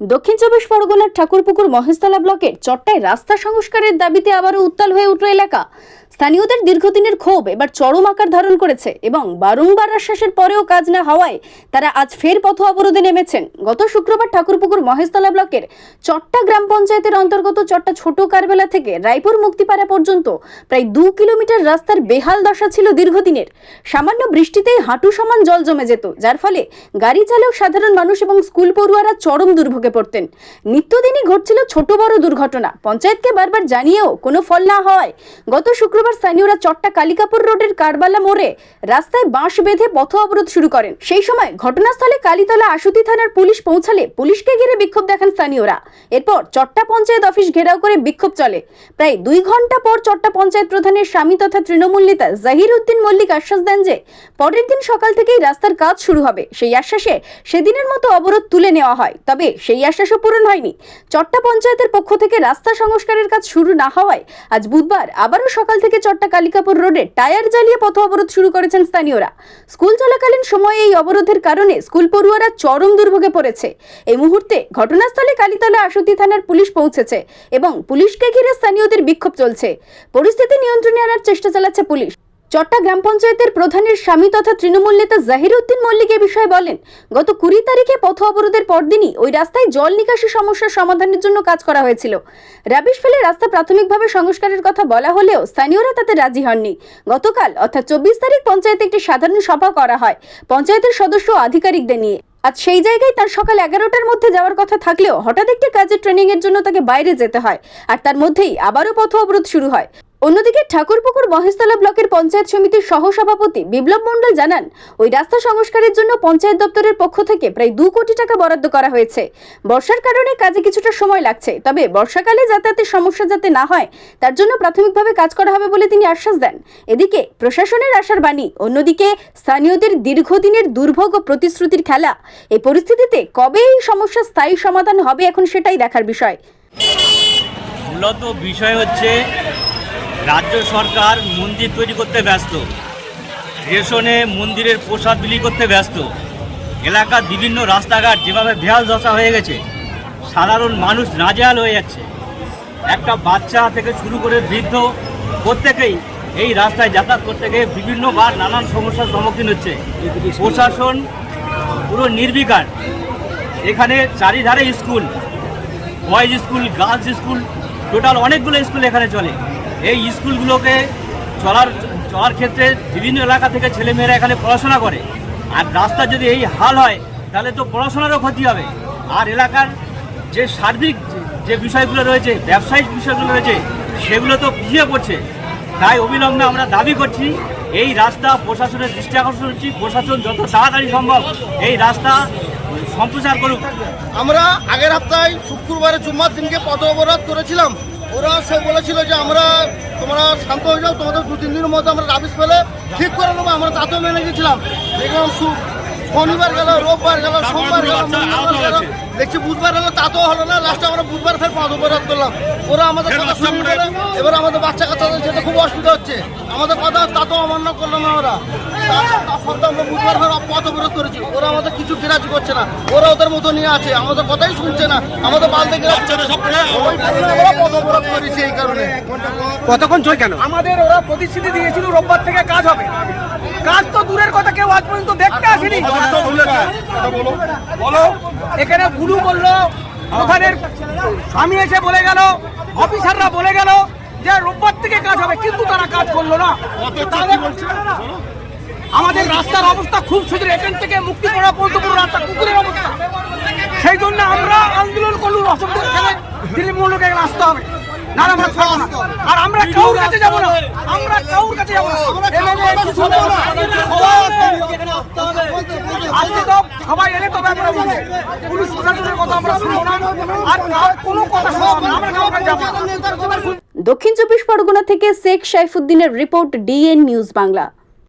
দক্ষিণ চব্বিশ পরগনার ঠাকুরপুকুর মহেশতলা ব্লকের চট্টায় রাস্তা সংস্কারের দাবিতে আবারও উত্তাল হয়ে উঠল এলাকা। স্থানীয়দের দীর্ঘদিনের ক্ষোভ এবার চরম আকার ধারণ করেছে এবং বারংবার আশ্বাসের পরেও কাজ না হওয়ায় তারা আজ ফের পথ অবরোধে নেমেছেন। গত শুক্রবার ঠাকুরপুকুর মহেশতলা ব্লকের চট্টা গ্রাম পঞ্চায়েতের অন্তর্গত চট্টা ছোট কারবেলা থেকে রায়পুর মুক্তিপাড়া পর্যন্ত প্রায় দু কিলোমিটার রাস্তার বেহাল দশা ছিল দীর্ঘদিনের। সামান্য বৃষ্টিতেই হাঁটু সমান জল জমে যেত, যার ফলে গাড়ি চালক সাধারণ মানুষ এবং স্কুল পড়ুয়ারা চরম দুর্ভোগে পড়তেন। নিত্যদিনই ঘটছিল ছোট বড় দুর্ঘটনা। পঞ্চায়েতকে বারবার জানিয়েও কোনো ফল না হওয়ায় গত শুক্রবার স্থানীয়রা চট্টা কালিকাপুর রোডের কারবালা মোড়ে রাস্তায় বাঁশ বেঁধে পথ অবরোধ শুরু করেন। সেই সময় ঘটনাস্থলে কালীতলা আশুতি থানার পুলিশ পৌঁছালে পুলিশকে ঘিরে বিক্ষোভ দেখান স্থানীয়রা। এরপর চট্টা পঞ্চায়েত অফিস ঘেরাও করে বিক্ষোভ চলে। প্রায় দুই ঘণ্টা পর চট্টা পঞ্চায়েত প্রধানের স্বামী তথা তৃণমূল নেতা জাহির উদ্দিন মল্লিক আশ্বাস দেন যে, পরের দিন সকাল থেকেই রাস্তার কাজ শুরু হবে। সেই আশ্বাসে সেদিনের মতো অবরোধ তুলে নেওয়া হয়। তবে সেই আশ্বাসও পূরণ হয়নি। চট্টা পঞ্চায়েতের পক্ষ থেকে রাস্তা সংস্কারের কাজ শুরু না হওয়ায় আজ বুধবার আবারও সকাল থেকে চট্টা কালিকাপুর রোডে টায়ার জ্বালিয়ে পথ অবরোধ শুরু করেছেন স্থানীয়রা। স্কুল চলাকালীন সময়ে এই অবরোধের কারণে স্কুল পড়ুয়ারা চরম দুর্ভোগে পড়েছে। এই মুহূর্তে ঘটনাস্থলে কালীতলা আশুতি থানার পুলিশ পৌঁছেছে এবং পুলিশকে ঘিরে স্থানীয়দের বিক্ষোভ চলছে। পরিস্থিতি নিয়ন্ত্রণে আনার চেষ্টা চালাচ্ছে পুলিশ। চট্টা গ্রাম পঞ্চায়েতের প্রধানের স্বামী তথা তৃণমূল নেতা জাহির উদ্দিন মল্লিক এ বিষয়ে বলেন, গত কুড়ি তারিখে পথ অবরোধের পরদিনই ওই রাস্তায় জল নিকাশি সমস্যার সমাধানের জন্য কাজ করা হয়েছিল। রাবিশ ফেলে রাস্তা প্রাথমিকভাবে সংস্কারের কথা বলা হলেও স্থানীয়রা তাতে রাজি হননি। গতকাল, অর্থাৎ চব্বিশ তারিখ পঞ্চায়েতে একটি সাধারণ সভা করা হয় পঞ্চায়েতের সদস্য আধিকারিকদের নিয়ে। আজ সেই জায়গায় তার সকাল এগারোটার মধ্যে যাওয়ার কথা থাকলেও হঠাৎ একটি কাজের ট্রেনিং এর জন্য তাকে বাইরে যেতে হয়, আর তার মধ্যেই আবারও পথ অবরোধ শুরু হয়। অন্যদিকে ঠাকুরপুকুর মহেশতলা ব্লকের পঞ্চায়েত সমিতির সহসভাপতি বিপ্লব মণ্ডল জানান, ওই রাস্তা সংস্কারের জন্য পঞ্চায়েত দপ্তরের পক্ষ থেকে প্রায় দু কোটি টাকা বরাদ্দ করা হয়েছে। বর্ষার কারণে কাজে কিছুটা সময় লাগছে, তবে বর্ষাকালে যাতায়াতের সমস্যা যাতে না হয়, তার জন্য প্রাথমিকভাবে কাজ করা হবে বলে তিনি আশ্বাস দেন। এদিকে প্রশাসনের আশার বাণী, অন্যদিকে স্থানীয়দের দীর্ঘদিনের দুর্ভোগ ও প্রতিশ্রুতির খেলা, এই পরিস্থিতিতে কবে এই সমস্যার স্থায়ী সমাধান হবে এখন সেটাই দেখার বিষয়। মূলত বিষয় হচ্ছে রাজ্য সরকার মন্দির তৈরি করতে ব্যস্ত। রেশনে মন্দিরের প্রসাদ বিলি করতে ব্যস্ত। এলাকার বিভিন্ন রাস্তাঘাট যেভাবে বেহাল দশা হয়ে গেছে, সাধারণ মানুষ নাজেহাল হয়ে যাচ্ছে। একটা বাচ্চা থেকে শুরু করে বৃদ্ধ প্রত্যেকেই এই রাস্তায় যাতায়াত করতে গিয়ে বিভিন্নবার নানান সমস্যার সম্মুখীন হচ্ছে। প্রশাসন পুরো নির্বিকার। এখানে চারিধারে school, boys school, girls school, total অনেকগুলো স্কুল এখানে চলে। এই স্কুলগুলোকে চলার চলার ক্ষেত্রে বিভিন্ন এলাকা থেকে ছেলেমেয়েরা এখানে পড়াশোনা করে। আর রাস্তা যদি এই হাল হয়, তাহলে তো পড়াশোনারও ক্ষতি হবে। আর এলাকার যে সার্বিক যে বিষয়গুলো রয়েছে, ব্যবসায়িক বিষয়গুলো রয়েছে, সেগুলো তো পিছিয়ে পড়ছে। তাই অবিলম্বে আমরা দাবি করছি, এই রাস্তা প্রশাসনের দৃষ্টি আকর্ষণ করছি। প্রশাসন যত তাড়াতাড়ি সম্ভব এই রাস্তা সম্প্রচার করুক। আমরা আগের সপ্তাহে শুক্রবারে জুম্মার দিনকে পথ অবরোধ করেছিলাম। ওরা সে বলেছিল যে আমরা তোমরা শান্ত হয়ে যাও, তোমাদের দু তিন দিনের মধ্যে আমরা রাবিশ পেলে ঠিক করে নেব, আমরা তাতেও মেনে গেছিলাম দেখলাম শনিবার গেল রোববার গেল সোমবার গেল মঙ্গলবার গেল। দেখছি বুধবার হলো তাতেও হলো না লাস্টে আমরা বুধবার ফের পথ অবরোধ করলাম। ওরা আমাদের কথা শুনবে এবার আমাদের বাচ্চা কাচ্চাদের যেতে খুব অসুবিধা হচ্ছে। আমাদের কথা তাতেও অমান্য করল না ওরা। আমরা বুধবার ফের পথ অবরোধ করেছি। ওরা আমাদের কিছু গ্রাহ্য করছে না। ওরা ওদের মতো নিয়ে আছে আমাদের কথাই শুনছে না। আমাদের বালতে আমরা অবরোধ করেছি এই কারণে। কতক্ষণ চল কেন? আমাদের ওরা প্রতিশ্রুতি দিয়েছিল রোববার থেকে কাজ হবে। কাজ তো দূরের কথা কেউ আজ পর্যন্ত দেখতে আসেনি বলো এখানে গুরু বলল, ওখানের স্বামী এসে বলে গেল, অফিসাররা বলে গেল যে রোববার থেকে কাজ হবে, কিন্তু তারা কাজ করল না। আমাদের রাস্তার অবস্থা খুব সুন্দর এখান থেকে মুক্তি করা পর্যন্ত পুরো রাস্তা কুকুরের অবস্থা। সেই জন্য আমরা আন্দোলন করলুম অসুবিধা এখানে তৃণমূলকে আসতে হবে। না। আমরা আর আমরা কাউর কাছে যাব না আমরা কাউর কাছে যাব না MLA একটু শুনব না। আজকে তো সবাই এলে তবে আমরা বলব দক্ষিণ চব্বিশ পরগনা থেকে শেখ সাইফুদ্দিনের রিপোর্ট ডিএন নিউজ বাংলা।